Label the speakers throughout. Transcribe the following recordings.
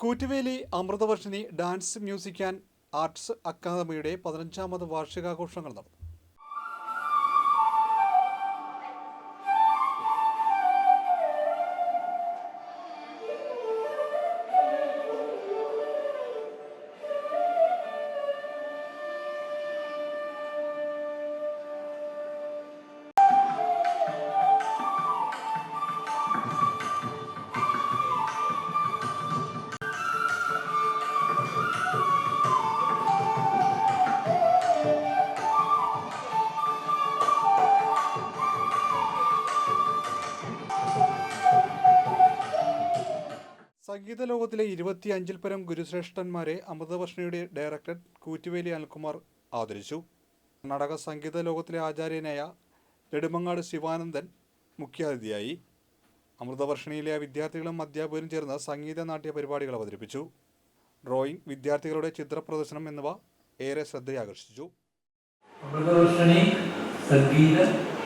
Speaker 1: Koottuveli Amrithavarshini dance music and arts അക്കാദമിയുടെ പതിനഞ്ചാമത് വാർഷികാഘോഷങ്ങൾ നടന്നു. സംഗീത ലോകത്തിലെ ഇരുപത്തിയഞ്ചിൽ പരം ഗുരുശ്രേഷ്ഠന്മാരെ അമൃതവർഷിണിയുടെ ഡയറക്ടർ കൂറ്റുവേലി അനിൽകുമാർ ആദരിച്ചു. കർണാടക സംഗീത ലോകത്തിലെ ആചാര്യനായ നെടുമങ്ങാട് ശിവാനന്ദൻ മുഖ്യാതിഥിയായി. അമൃതവർഷിണിയിലെ വിദ്യാർത്ഥികളും അധ്യാപകരും ചേർന്ന് സംഗീത നാട്യ പരിപാടികൾ അവതരിപ്പിച്ചു. ഡ്രോയിങ് വിദ്യാർത്ഥികളുടെ ചിത്രപ്രദർശനം എന്നിവ ഏറെ ശ്രദ്ധയാകർഷിച്ചു.
Speaker 2: അമൃതവർഷണി സംഗീത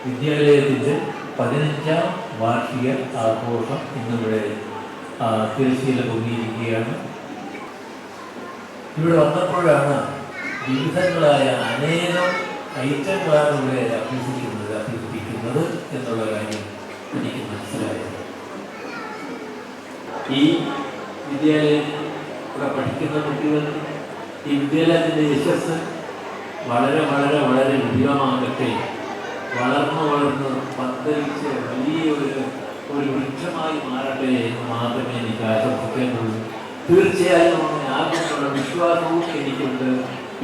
Speaker 2: വിദ്യാലയത്തിന്റെ പതിനഞ്ചാം വാർഷിക ആഘോഷം ഇന്നിവിടെ തിരശ്ശീല പൊങ്ങിയിരിക്കുകയാണ്. ഇവിടെ വന്നപ്പോഴാണ് വിവിധങ്ങളായ അനേകം ഐറ്റങ്ങളാണ് ഇവിടെ അഭ്യസിക്കുന്നത് അഭ്യസിപ്പിക്കുന്നത് എന്നുള്ള കാര്യം എനിക്ക് മനസ്സിലായത്. ഈ വിദ്യാലയം ഇവിടെ പഠിക്കുന്ന കുട്ടികൾ ഈ വിദ്യാലയത്തിന്റെ യശസ് വളരെ വളരെ വളരെ വിപുലമാകട്ടെ വളർന്നു വളർന്ന് പന്തലിച്ച് വലിയൊരു ഒരു വൃക്ഷമായി മാറട്ടെ എന്ന് മാത്രമേ എനിക്ക് ആശംസിക്കേണ്ടുള്ളൂ തീർച്ചയായും അങ്ങനെ വിശ്വാസവും എനിക്കുണ്ട്.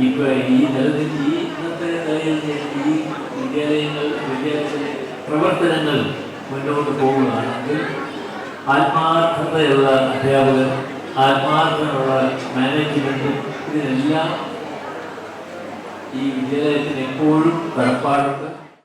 Speaker 2: ഇപ്പൊ ഈ നിലത്തിൽ ഈ ഇന്നത്തെ നിലയിൽ ഈ വിദ്യാലയങ്ങൾ വിദ്യാലയത്തിലെ പ്രവർത്തനങ്ങൾ മുന്നോട്ട് പോകുകയാണെങ്കിൽ ആത്മാർത്ഥതയുള്ള അധ്യാപകർ ആത്മാർത്ഥതയുള്ള മാനേജ്മെന്റ് ഇതിനെല്ലാം ഈ വിദ്യാലയത്തിന് എപ്പോഴും കടപ്പാടുണ്ട്.